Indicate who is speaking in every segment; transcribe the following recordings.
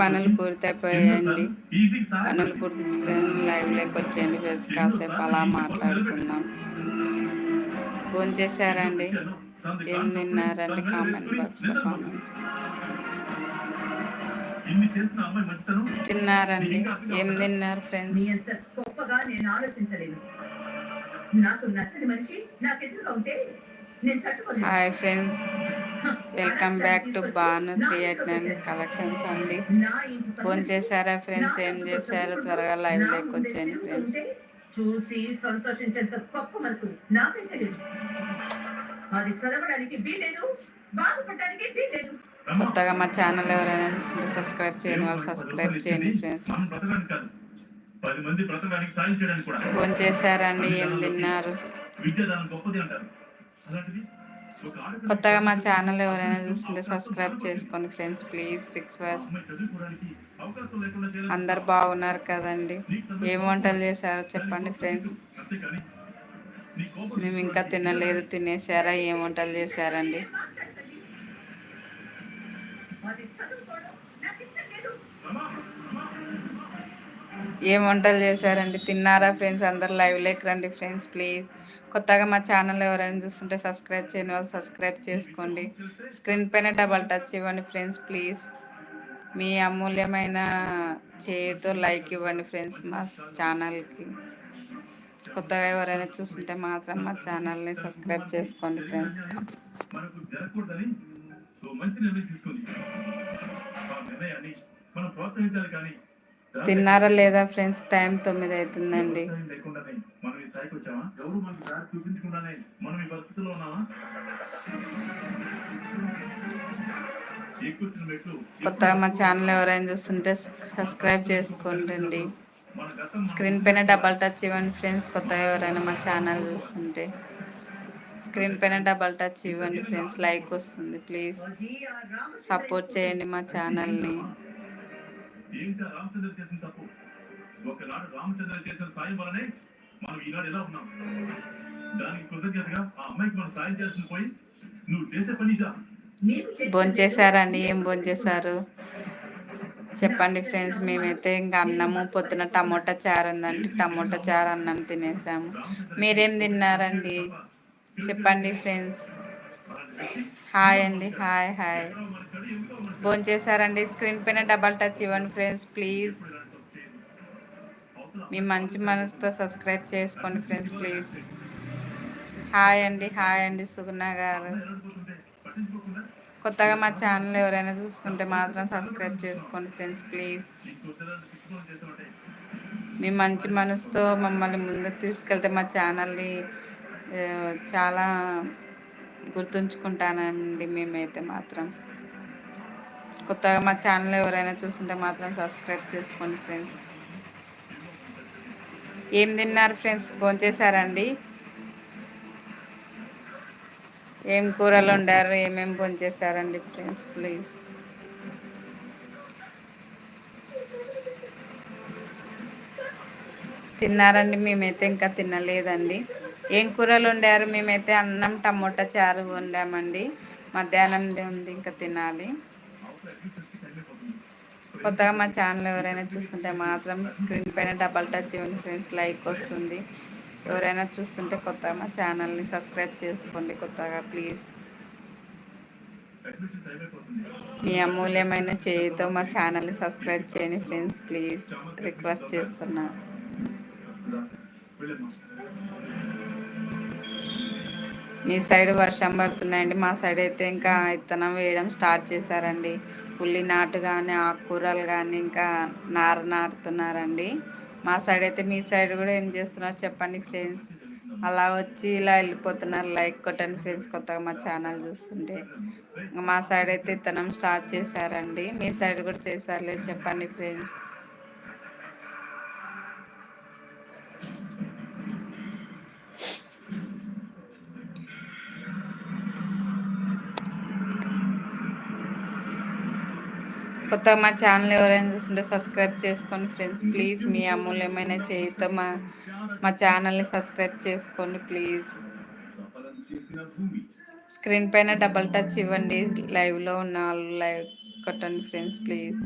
Speaker 1: పనులు పూర్తయిపోయాయండి. పనులు పూర్తించుకొని లైవ్లోకి వచ్చేయండి ఫ్రెండ్స్. కాసేపు అలా మాట్లాడుకుందాం. ఫోన్ చేశారండి? ఏం తిన్నారండి? కామెంట్ బాక్స్లో కామెంట్. తిన్నారండి? ఏం తిన్నారు ఫ్రెండ్స్?
Speaker 2: గొప్పగా నేను ఆలోచించలేను నాకు నచ్చని మనిషి నాకు ఎదురుగా ఉంటే
Speaker 1: hi friends welcome back to Banu three eight nine collections అండి ఫోన్ చేశారా ఫ్రెండ్స్ ఏం చేశారు? త్వరగా లైవ్
Speaker 2: నా
Speaker 1: లోకి
Speaker 2: ముందే
Speaker 1: వచ్చేయండి
Speaker 2: ఎదురుగా
Speaker 1: ఫ్రెండ్స్
Speaker 2: చూసి సంతోషించేంత గొప్ప మనసు నాకైతే లేదు. అది చదవడానికి వీలేదు బాధపడడానికి వీలేదు
Speaker 1: కొత్తగా మా ఛానల్ ఎవరైనా చూస్తుంటే సబ్స్క్రైబ్ చేయని వాళ్ళు సబ్స్క్రైబ్ చేయండి ఫ్రెండ్స్ ఫోన్ చేశారండి ఏం తిన్నారు?
Speaker 3: విద్య దాని గొప్పది అంటారు.
Speaker 1: కొత్తగా మా ఛానల్ ఎవరైనా చూస్తుంటే సబ్స్క్రైబ్ చేసుకోండి ఫ్రెండ్స్ ప్లీజ్ రిక్వెస్ట్ అందరు బాగున్నారు కదండి. ఏం వంటలు చేశారో చెప్పండి ఫ్రెండ్స్ మేము ఇంకా తినలేదు తినేసారా ఏం వంటలు చేశారండి? ఏం వంటలు చేశారండి? తిన్నారా ఫ్రెండ్స్? అందరు లైవ్ లేక్ రండి ఫ్రెండ్స్ ప్లీజ్. కొత్తగా మా ఛానల్ ఎవరైనా చూస్తుంటే సబ్స్క్రైబ్ చేయని వాళ్ళు సబ్స్క్రైబ్ చేసుకోండి. స్క్రీన్ పైన డబల్ టచ్ ఇవ్వండి ఫ్రెండ్స్ ప్లీజ్. మీ అమూల్యమైన చేతితో లైక్ ఇవ్వండి ఫ్రెండ్స్ మా ఛానల్కి. కొత్తగా ఎవరైనా చూస్తుంటే మాత్రం మా ఛానల్ని సబ్స్క్రైబ్ చేసుకోండి ఫ్రెండ్స్.
Speaker 3: మంచి నిర్ణయం తీసుకుంది. ఆ నిర్ణయాన్ని మనం ప్రోత్సహించాలి కానీ
Speaker 1: తిన్నారా లేదా ఫ్రెండ్స్? టైం తొమ్మిది అవుతుందండి. కొత్తగా మా ఛానల్ ఎవరైనా చూస్తుంటే సబ్స్క్రైబ్ చేసుకోండి స్క్రీన్ పైన డబల్ టచ్ ఇవ్వండి ఫ్రెండ్స్ కొత్తగా ఎవరైనా మా ఛానల్ చూస్తుంటే. స్క్రీన్ పైన డబల్ టచ్ ఇవ్వండి ఫ్రెండ్స్ లైక్ వస్తుంది. ప్లీజ్ సపోర్ట్ చేయండి మా ఛానల్ని.
Speaker 3: ఏంటా రామచంద్ర చేసిన తప్పు? ఒకనాడు రామచంద్ర చేసిన సాయం వలనే మనం ఈనాడు ఎలా ఉన్నాం? దానికి కృతజ్ఞతగా ఆ అమ్మాయికి మనం సాయం చేస్తుంది పోయి నువ్వు చేసే పని ఇదా?
Speaker 2: నీకు చెప్పిన
Speaker 1: భోంచేశారండి ఏం భోంచేశారు? చెప్పండి ఫ్రెండ్స్ మేమైతే ఇంకా అన్నము పొద్దున టమోటా చారు ఉందంటే టమోటా చారు అన్నం తినేసాము. మీరేం తిన్నారండి? చెప్పండి ఫ్రెండ్స్. హాయ్ అండి హాయ్ హాయ్. భోంచేశారండి. స్క్రీన్ పైన డబల్ టచ్ ఇవ్వండి ఫ్రెండ్స్ ప్లీజ్ మీ మంచి మనసుతో సబ్స్క్రైబ్ చేసుకోండి ఫ్రెండ్స్ ప్లీజ్ హాయ్ అండి హాయ్ అండి సుగుణ గారు. కొత్తగా మా ఛానల్ ఎవరైనా చూస్తుంటే మాత్రం సబ్స్క్రైబ్ చేసుకోండి ఫ్రెండ్స్ ప్లీజ్ మీ మంచి మనసుతో మమ్మల్ని ముందుకు తీసుకెళ్తే మా ఛానల్ని చాలా గుర్తుంచుకుంటానండి మేమైతే మాత్రం. కొత్తగా మా ఛానల్ ఎవరైనా చూస్తుంటే మాత్రం సబ్స్క్రైబ్ చేసుకోండి ఫ్రెండ్స్. ఏం తిన్నారు ఫ్రెండ్స్? భోంచేశారండి? ఏం కూరలు వండారు? ఏమేమి భోంచేశారండి ఫ్రెండ్స్ ప్లీజ్? తిన్నారండి మేమైతే ఇంకా తినలేదండి. ఏం కూరలు వండారు? మేమైతే అన్నం టమోటా చారు వండామండి. మధ్యాహ్నంది ఉంది ఇంకా తినాలి. కొత్తగా మా ఛానల్ ఎవరైనా చూస్తుంటే మాత్రం స్క్రీన్ పైన డబల్ టచ్ ఇవ్వండి ఫ్రెండ్స్ లైక్ వస్తుంది. ఎవరైనా చూస్తుంటే కొత్తగా మా ఛానల్ని సబ్స్క్రైబ్ చేసుకోండి కొత్తగా ప్లీజ్. మీ అమూల్యమైన చేయితో మా ఛానల్ని సబ్స్క్రైబ్ చేయండి ఫ్రెండ్స్ ప్లీజ్. రిక్వెస్ట్ చేస్తున్నా. మీ సైడ్ వర్షం పడుతున్నాయండి. మా సైడ్ అయితే ఇంకా విత్తనం వేయడం స్టార్ట్ చేశారండి. ఉల్లి నాటు కానీ ఆకుకూరలు కానీ ఇంకా నార నాటుతున్నారండి మా సైడ్ అయితే మీ సైడ్ కూడా ఏం చేస్తున్నారు చెప్పండి ఫ్రెండ్స్. అలా వచ్చి ఇలా వెళ్ళిపోతున్నారు. లైక్ కొట్టండి ఫ్రెండ్స్. కొత్తగా మా ఛానల్ చూస్తుంటే. మా సైడ్ అయితే విత్తనం స్టార్ట్ చేశారండి. మీ సైడ్ కూడా చేశారులే చెప్పండి ఫ్రెండ్స్. కొత్త మా ఛానల్ ఎవరైనా చూస్తుంటే సబ్స్క్రైబ్ చేసుకోండి ఫ్రెండ్స్. ప్లీజ్ మీ అమూల్యమైన చేయితో మా మా ఛానల్ని సబ్స్క్రైబ్ చేసుకోండి ప్లీజ్. స్క్రీన్ పైన డబల్ టచ్ ఇవ్వండి. లైవ్లో ఉన్న వాళ్ళు లైవ్ కొట్టండి ఫ్రెండ్స్ ప్లీజ్.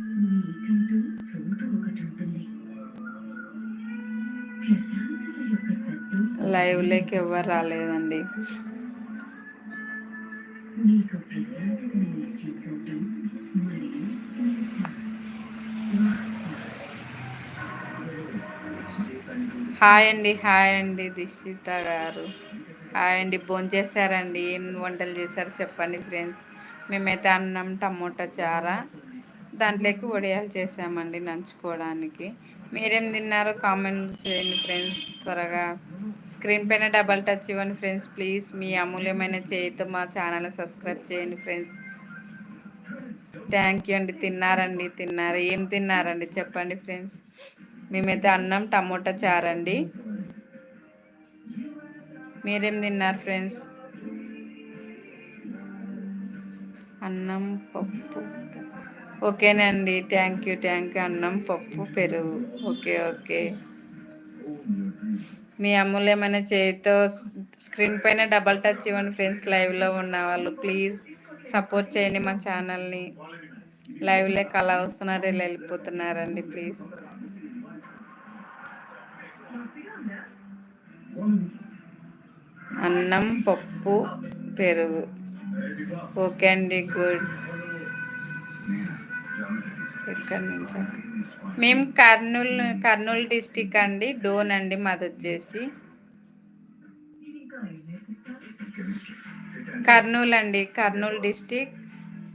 Speaker 1: లైవ్ లేక ఎవరు రాలేదండి.
Speaker 2: మీకు ప్రశాంతతను
Speaker 1: హాయ్ అండి హాయ్ అండి దిక్షిత గారు. హాయ్ అండి భోంచేశారండి? ఏం వంటలు చేశారు చెప్పండి ఫ్రెండ్స్. మేమైతే అన్నం టమోటా చారా దాంట్లోకి వడియాలు చేసామండి నంచుకోవడానికి. మీరేం తిన్నారో కామెంట్ చేయండి ఫ్రెండ్స్ త్వరగా. స్క్రీన్ పైన డబల్ టచ్ ఇవ్వండి ఫ్రెండ్స్ ప్లీజ్. మీ అమూల్యమైన చేయితో మా ఛానల్ని సబ్స్క్రైబ్ చేయండి ఫ్రెండ్స్. థ్యాంక్ యూ అండి. తిన్నారండి తిన్నారు. ఏం తిన్నారండి చెప్పండి ఫ్రెండ్స్? మేమైతే అన్నం టమోటా చారండి. మీరేం తిన్నారు ఫ్రెండ్స్? అన్నం పప్పు. ఓకేనండి. థ్యాంక్ యూ థ్యాంక్ యూ అన్నం పప్పు పెరుగు. Okay okay. మీ అమ్ములు ఏమైనా చేతితో స్క్రీన్ పైన డబల్ టచ్ ఇవ్వండి ఫ్రెండ్స్. లైవ్లో ఉన్న వాళ్ళు. ప్లీజ్ సపోర్ట్ చేయండి మా ఛానల్ని. లైవ్లోకి అలా వస్తున్నారు ఇలా వెళ్ళిపోతున్నారండి ప్లీజ్. అన్నం పప్పు పెరుగు. ఓకే అండి గుడ్. ఎక్కడి నుంచి? మేము కర్నూలు కర్నూలు డిస్టిక్ అండి డోన్ అండి మాది వచ్చేసి. కర్నూలు అండి కర్నూలు డిస్టిక్.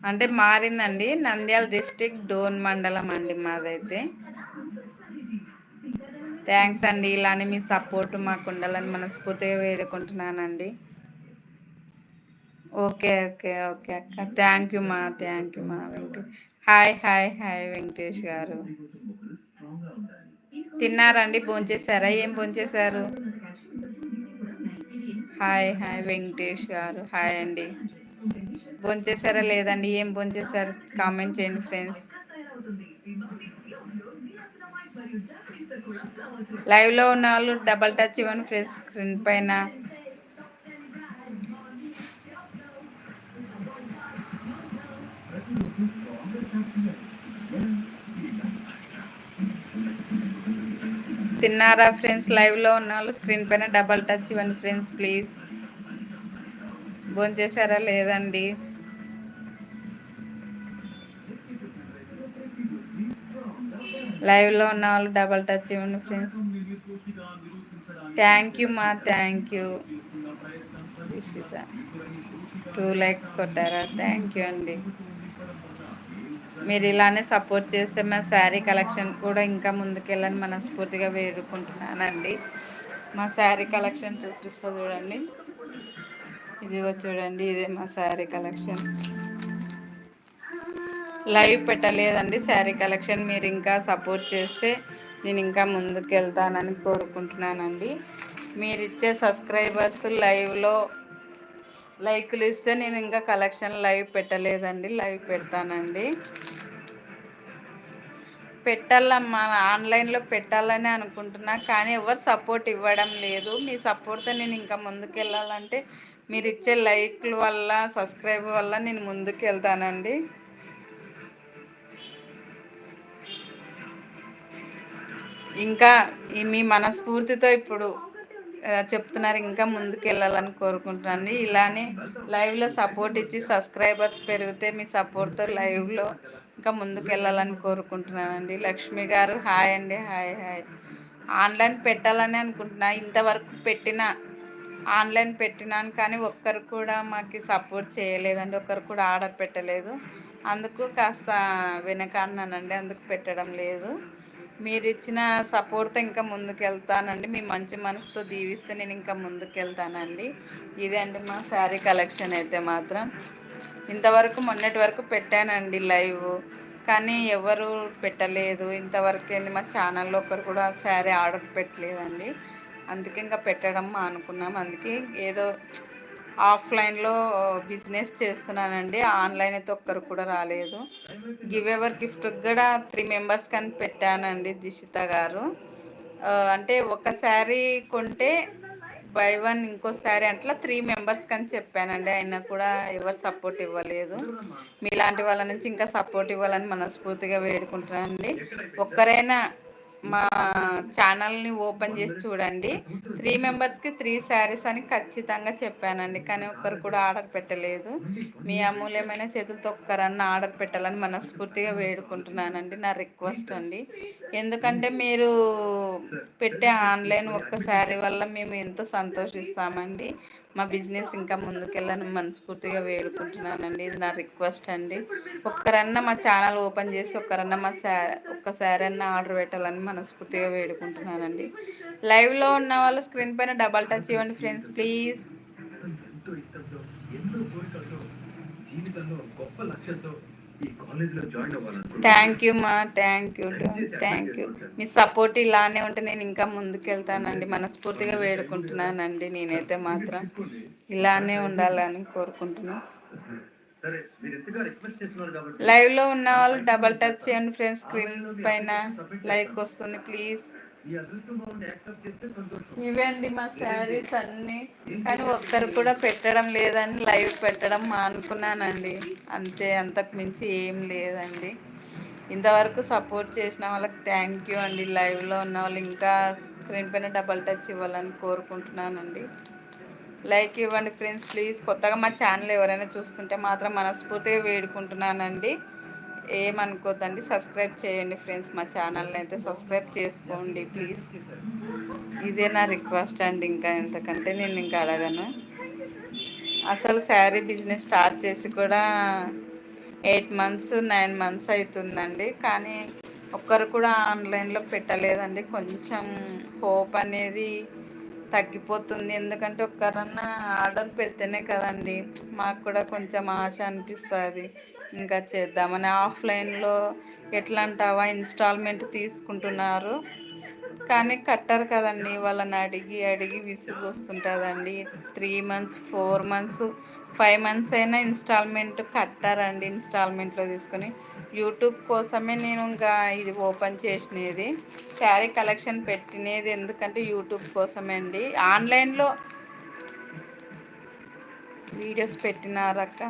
Speaker 1: అంటే మారిందండి నంద్యాల డిస్టిక్ డోన్ మండలం అండి మాదైతే. థ్యాంక్స్ అండి ఇలానే మీ సపోర్ట్ మాకు ఉండాలని మనస్ఫూర్తిగా వేడుకుంటున్నానండి. ఓకే ఓకే ఓకే అక్క. థ్యాంక్ యూ మా థ్యాంక్ యూ మా Venkatesh hi hi hi Venkatesh గారు. తిన్నారండి భోంచేశారా ఏం భోంచేశారు? హాయ్ హాయ్ వెంకటేష్ గారు. హాయ్ అండి. భోంచేసారా లేదండి? ఏం భోంచేసారు కామెంట్ చేయండి ఫ్రెండ్స్. లైవ్లో ఉన్న వాళ్ళు డబల్ టచ్ ఇవ్వండి ఫ్రెండ్స్ స్క్రీన్ పైన. తిన్నారా ఫ్రెండ్స్? లైవ్లో ఉన్న వాళ్ళు స్క్రీన్ పైన డబల్ టచ్ ఇవ్వండి ఫ్రెండ్స్ ప్లీజ్ భోంచేశారా లేదండి? లైవ్లో ఉన్న వాళ్ళు డబల్ టచ్ ఇవ్వండి ఫ్రెండ్స్. థ్యాంక్ యూ మా థ్యాంక్ యూ టూ లైక్స్ కొట్టారా? థ్యాంక్ యూ అండి. మీరు ఇలానే సపోర్ట్ చేస్తే మా శారీ కలెక్షన్ కూడా ఇంకా ముందుకెళ్ళని మనస్ఫూర్తిగా వేడుకుంటున్నానండి. మా శారీ కలెక్షన్ చూపిస్తా చూడండి. ఇదిగో చూడండి ఇదే మా శారీ కలెక్షన్ లైవ్ పెట్టలేదండి శారీ కలెక్షన్ మీరు ఇంకా సపోర్ట్ చేస్తే నేను ఇంకా ముందుకు వెళ్తానని కోరుకుంటున్నానండి. మీరు ఇచ్చే సబ్స్క్రైబర్స్ లైవ్లో లైకులు ఇస్తే నేను ఇంకా కలెక్షన్ లైవ్ పెట్టలేదండి లైవ్ పెడతానండి. పెట్టాలమ్మా ఆన్లైన్లో పెట్టాలని అనుకుంటున్నా కానీ ఎవరు సపోర్ట్ ఇవ్వడం లేదు. మీ సపోర్ట్తో నేను ఇంకా ముందుకు వెళ్ళాలంటే మీరు ఇచ్చే లైక్ల వల్ల సబ్స్క్రైబ్ వల్ల నేను ముందుకు వెళ్తానండి ఇంకా మీ మనస్ఫూర్తితో ఇప్పుడు చెప్తున్నారు ఇంకా ముందుకు వెళ్ళాలని కోరుకుంటున్నాను. ఇలానే లైవ్లో సపోర్ట్ ఇచ్చి సబ్స్క్రైబర్స్ పెరిగితే మీ సపోర్ట్తో లైవ్లో ఇంకా ముందుకు వెళ్ళాలని కోరుకుంటున్నానండి. లక్ష్మి గారు హాయ్ అండి హాయ్ హాయ్. ఆన్లైన్ పెట్టాలని అనుకుంటున్నా ఇంతవరకు పెట్టిన ఆన్లైన్ పెట్టినాను కానీ ఒక్కరు కూడా మాకు సపోర్ట్ చేయలేదండి. ఒక్కరు కూడా ఆర్డర్ పెట్టలేదు. అందుకు కాస్త వెనకాడినానండి అందుకు పెట్టడం లేదు. మీరు ఇచ్చిన సపోర్ట్తో ఇంకా ముందుకెళ్తానండి. మీ మంచి మనసుతో దీవిస్తే నేను ఇంకా ముందుకెళ్తానండి. ఇదే అండి మా శారీ కలెక్షన్ అయితే మాత్రం. ఇంతవరకు మొన్నటి వరకు పెట్టానండి లైవ్. కానీ ఎవరు పెట్టలేదు. ఇంతవరకు ఏంది మా ఛానల్లో ఒకరు కూడా శారీ ఆర్డర్ పెట్టలేదండి. అందుకే ఇంకా పెట్టడం అనుకున్నాం అందుకే ఏదో ఆఫ్లైన్లో బిజినెస్ చేస్తున్నానండి. ఆన్లైన్ అయితే ఒక్కరు కూడా రాలేదు. గివ్ ఎవర్ గిఫ్ట్ కూడా త్రీ మెంబర్స్ కానీ పెట్టానండి దిశిత గారు. అంటే ఒక శారీ కొంటే బై వన్ ఇంకో శారీ అట్లా త్రీ మెంబర్స్ కానీ చెప్పానండి. అయినా కూడా ఎవరు సపోర్ట్ ఇవ్వలేదు. మీలాంటి వాళ్ళ నుంచి ఇంకా సపోర్ట్ ఇవ్వాలని మనస్ఫూర్తిగా వేడుకుంటున్నానండి. ఒక్కరైనా మా ఛానల్ని ఓపెన్ చేసి చూడండి. త్రీ మెంబర్స్కి త్రీ శారీస్ అని ఖచ్చితంగా చెప్పానండి. కానీ ఒక్కరు కూడా ఆర్డర్ పెట్టలేదు. మీ అమూల్యమైన చేతులతో ఒక్కరన్నా ఆర్డర్ పెట్టాలని మనస్ఫూర్తిగా వేడుకుంటున్నానండి. నా రిక్వెస్ట్ అండి. ఎందుకంటే మీరు పెట్టే ఆన్లైన్ ఒక్క శారీ వల్ల మేము ఎంతో సంతోషిస్తామండి. మా బిజినెస్ ఇంకా ముందుకెళ్ళని మనస్ఫూర్తిగా వేడుకుంటున్నానండి. ఇది నా రిక్వెస్ట్ అండి. ఒక్కరన్నా మా ఛానల్ ఓపెన్ చేసి ఒక్కరన్నా మా శా ఒక్క శారీ అన్న ఆర్డర్ పెట్టాలని మనస్ఫూర్తిగా వేడుకుంటున్నానండి. లైవ్లో ఉన్న వాళ్ళు స్క్రీన్ పైన డబల్ టచ్ ఇవ్వండి ఫ్రెండ్స్ ప్లీజ్.
Speaker 3: జీవితంలో గొప్ప లక్ష్యంతో
Speaker 1: థ్యాంక్ యూ మా థ్యాంక్ యూ థ్యాంక్ యూ మీ సపోర్ట్ ఇలానే ఉంటే నేను ఇంకా ముందుకెళ్తానండి. మనస్ఫూర్తిగా వేడుకుంటున్నానండి. నేనైతే మాత్రం ఇలానే ఉండాలని కోరుకుంటున్నాను.
Speaker 3: కాబట్టి
Speaker 1: లైవ్లో ఉన్న వాళ్ళు డబల్ టచ్ చేయండి ఫ్రెండ్స్ స్క్రీన్ పైన లైక్ వస్తుంది ప్లీజ్ ఇవండి మా శారీస్ అన్నీ. కానీ ఒక్కరు కూడా పెట్టడం లేదని లైవ్ పెట్టడం మానుకున్నానండి. అంతే అంతకు మించి ఏం లేదండి. ఇంతవరకు సపోర్ట్ చేసిన వాళ్ళకి థ్యాంక్ యూ అండి. లైవ్లో ఉన్న వాళ్ళు ఇంకా స్క్రీన్ పైన డబల్ టచ్ ఇవ్వాలని కోరుకుంటున్నానండి. లైక్ ఇవ్వండి ఫ్రెండ్స్ ప్లీజ్ కొత్తగా మా ఛానల్ ఎవరైనా చూస్తుంటే మాత్రం మనస్ఫూర్తిగా వేడుకుంటున్నానండి. ఏమనుకోద్దండి సబ్స్క్రైబ్ చేయండి ఫ్రెండ్స్ మా ఛానల్ని అయితే సబ్స్క్రైబ్ చేసుకోండి ప్లీజ్ ఇదే నా రిక్వెస్ట్ అండి ఇంకా ఎంతకంటే నేను ఇంకా అడగను. అసలు శారీ బిజినెస్ స్టార్ట్ చేసి కూడా ఎయిట్ మంత్స్ నైన్ మంత్స్ అవుతుందండి కానీ ఒక్కరు కూడా ఆన్లైన్లో పెట్టలేదండి. కొంచెం హోప్ అనేది తగ్గిపోతుంది. ఎందుకంటే ఒక్కరన్నా ఆర్డర్ పెడితేనే కదండి మాకు కూడా కొంచెం ఆశ అనిపిస్తుంది. ఇంకా చేద్దామని ఆఫ్లైన్లో ఎట్లా అంటావా ఇన్స్టాల్మెంట్ తీసుకుంటున్నారు. కానీ కట్టరు కదండి. వాళ్ళని అడిగి అడిగి విసుగు వస్తుంటుందండి three months four months five months అయినా ఇన్స్టాల్మెంట్ కట్టారండి ఇన్స్టాల్మెంట్లో తీసుకొని. యూట్యూబ్ కోసమే నేను ఇంకా ఇది ఓపెన్ చేసినది. శారీ కలెక్షన్ పెట్టినది ఎందుకంటే యూట్యూబ్ కోసమే అండి. ఆన్లైన్లో వీడియోస్ పెట్టినారక్క.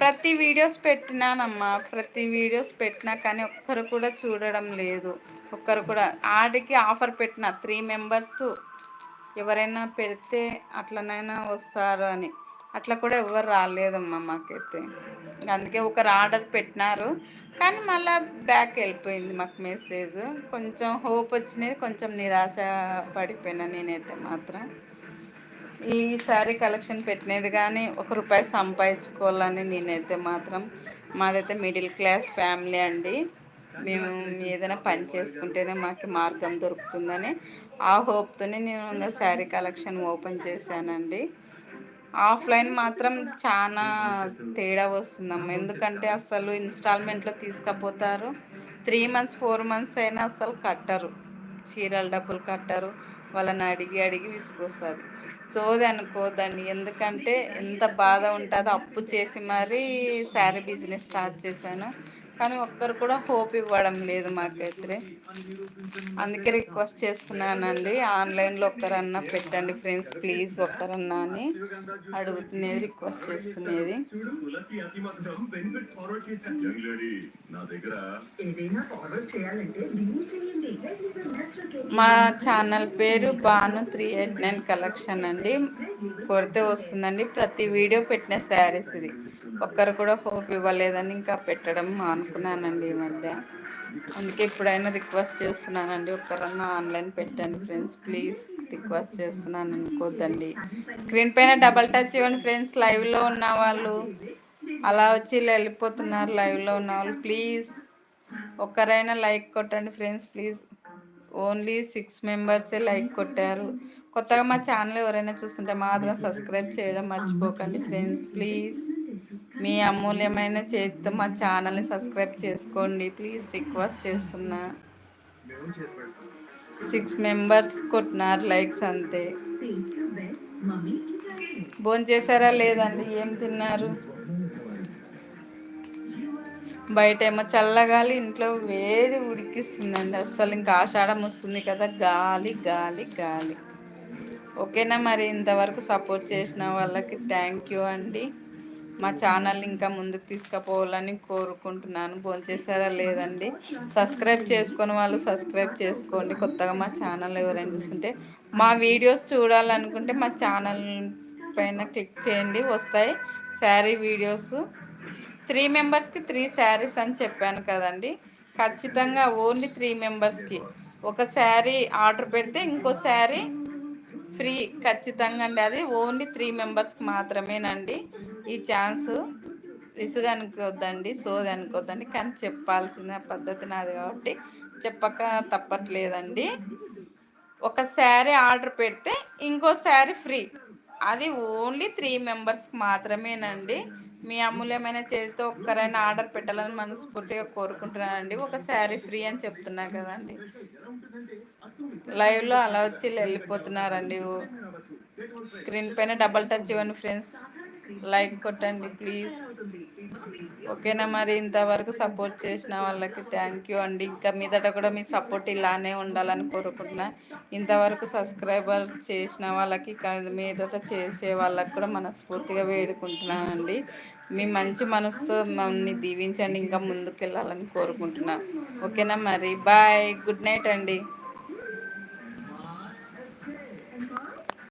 Speaker 1: ప్రతి వీడియోస్ పెట్టినానమ్మా ప్రతి వీడియోస్ పెట్టినా కానీ ఒక్కరు కూడా చూడడం లేదు. ఒక్కరు కూడా ఆడికి ఆఫర్ పెట్టిన త్రీ మెంబర్స్ ఎవరైనా పెడితే అట్లనైనా వస్తారు అని. అట్లా కూడా ఎవరు రాలేదమ్మా మాకైతే. అందుకే ఒకరు ఆర్డర్ పెట్టినారు కానీ మళ్ళీ బ్యాక్ వెళ్ళిపోయింది మాకు మెసేజ్. కొంచెం హోప్ వచ్చినది కొంచెం నిరాశ పడిపోయినా నేనైతే మాత్రం. ఈ శారీ కలెక్షన్ పెట్టినది కానీ ఒక రూపాయి సంపాదించుకోవాలని నేనైతే మాత్రం మాదైతే మిడిల్ క్లాస్ ఫ్యామిలీ అండి. మేము ఏదైనా పని చేసుకుంటేనే మాకు మార్గం దొరుకుతుందని ఆ హోప్తోనే నేను ఇంకా శారీ కలెక్షన్ ఓపెన్ చేశానండి. ఆఫ్లైన్ మాత్రం చాలా తేడా వస్తుందమ్మ. ఎందుకంటే అసలు ఇన్స్టాల్మెంట్లో తీసుకపోతారు. త్రీ మంత్స్ ఫోర్ మంత్స్ అయినా అసలు కట్టరు. చీరల డబ్బులు కట్టరు. వాళ్ళని అడిగి అడిగి విసుకొస్తుంది సోది అనుకోదండి ఎందుకంటే ఎంత బాధ ఉంటుందో అప్పు చేసి మరీ శారీ బిజినెస్ స్టార్ట్ చేశాను. కానీ ఒక్కరు కూడా హోప్ ఇవ్వడం లేదు మాకైతే. అందుకే రిక్వెస్ట్ చేస్తున్నానండి. ఆన్లైన్లో ఒక్కరన్నా పెట్టండి ఫ్రెండ్స్ ప్లీజ్ ఒక్కరన్నా అని అడుగుతున్నది రిక్వెస్ట్ చేస్తున్నది. మా ఛానల్ పేరు Banu three eight nine collection అండి. కొడితే వస్తుందండి. ప్రతి వీడియో పెట్టిన శారీస్ ఇది. ఒక్కరు కూడా హోప్ ఇవ్వలేదని ఇంకా పెట్టడం అనుకున్నానండి ఈ మధ్య. అందుకే ఎప్పుడైనా రిక్వెస్ట్ చేస్తున్నానండి ఒక్కరన్నా ఆన్లైన్ పెట్టండి ఫ్రెండ్స్ ప్లీజ్ రిక్వెస్ట్ చేస్తున్నాను అనుకోద్దండి. స్క్రీన్ పైన డబల్ టచ్ ఇవ్వండి ఫ్రెండ్స్ లైవ్లో ఉన్న వాళ్ళు. అలా వచ్చి ఇలా వెళ్ళిపోతున్నారు లైవ్లో ఉన్న వాళ్ళు. ప్లీజ్ ఒక్కరైనా లైక్ కొట్టండి ఫ్రెండ్స్ ప్లీజ్. ఓన్లీ సిక్స్ మెంబర్సే లైక్ కొట్టారు. కొత్తగా మా ఛానల్ ఎవరైనా చూస్తుంటే మాత్రం సబ్స్క్రైబ్ చేయడం మర్చిపోకండి ఫ్రెండ్స్ ప్లీజ్. మీ అమూల్యమైన చేతితో మా ఛానల్ని సబ్స్క్రైబ్ చేసుకోండి. ప్లీజ్ రిక్వెస్ట్ చేస్తున్నా. సిక్స్ మెంబర్స్ కొట్టినారు లైక్స్ అంతే. భోజనం చేశారా లేదండి? ఏం తిన్నారు? బయట ఏమో చల్లగాలి ఇంట్లో వేడి ఉడికిస్తుందండి. అస్సలు ఇంకా ఆషాఢం వస్తుంది కదా. గాలి గాలి గాలి. ఓకేనా మరి? ఇంతవరకు సపోర్ట్ చేసిన వాళ్ళకి థ్యాంక్ యూ అండి. మా ఛానల్ ఇంకా ముందుకు తీసుకుపోవాలని కోరుకుంటున్నాను. భోంచేసారా లేదండి? సబ్స్క్రైబ్ చేసుకుని వాళ్ళు సబ్స్క్రైబ్ చేసుకోండి. కొత్తగా మా ఛానల్ ఎవరైనా చూస్తుంటే మా వీడియోస్ చూడాలనుకుంటే మా ఛానల్ పైన క్లిక్ చేయండి. వస్తాయి శారీ వీడియోస్. త్రీ మెంబర్స్కి త్రీ శారీస్ అని చెప్పాను కదండి. ఖచ్చితంగా ఓన్లీ త్రీ మెంబర్స్కి. ఒక శారీ ఆర్డర్ పెడితే ఇంకో శారీ ఫ్రీ ఖచ్చితంగా అండి. అది ఓన్లీ త్రీ మెంబర్స్కి మాత్రమేనండి. ఈ ఛాన్స్. విసుగు అనుకోవద్దండి సోది అనుకోవద్దండి కానీ చెప్పాల్సిన పద్ధతి నాది కాబట్టి చెప్పక తప్పట్లేదండి. ఒక శారీ ఆర్డర్ పెడితే ఇంకో శారీ ఫ్రీ. అది ఓన్లీ త్రీ మెంబర్స్కి మాత్రమేనండి. మీ అమూల్యమైన చేతితో ఒక్కరైనా ఆర్డర్ పెట్టాలని మనస్ఫూర్తిగా కోరుకుంటున్నానండి. ఒక శారీ ఫ్రీ అని చెప్తున్నా కదండి. లైవ్లో అలా వచ్చి వెళ్ళిపోతున్నారండి. ఓ- స్క్రీన్ పైన డబల్ టచ్ ఇవ్వండి ఫ్రెండ్స్. లైక్ కొట్టండి ప్లీజ్. ఓకేనా మరి? ఇంతవరకు సపోర్ట్ చేసిన వాళ్ళకి థ్యాంక్ యూ అండి. ఇంకా మీదట కూడా మీ సపోర్ట్ ఇలానే ఉండాలని కోరుకుంటున్నా. ఇంతవరకు సబ్స్క్రైబర్ చేసిన వాళ్ళకి మీదట చేసే వాళ్ళకి కూడా మనస్ఫూర్తిగా వేడుకుంటున్నానండి. మీ మంచి మనసుతో మమ్మల్ని దీవించండి ఇంకా ముందుకు వెళ్ళాలని కోరుకుంటున్నా. ఓకేనా మరి? బాయ్. గుడ్ నైట్ అండి.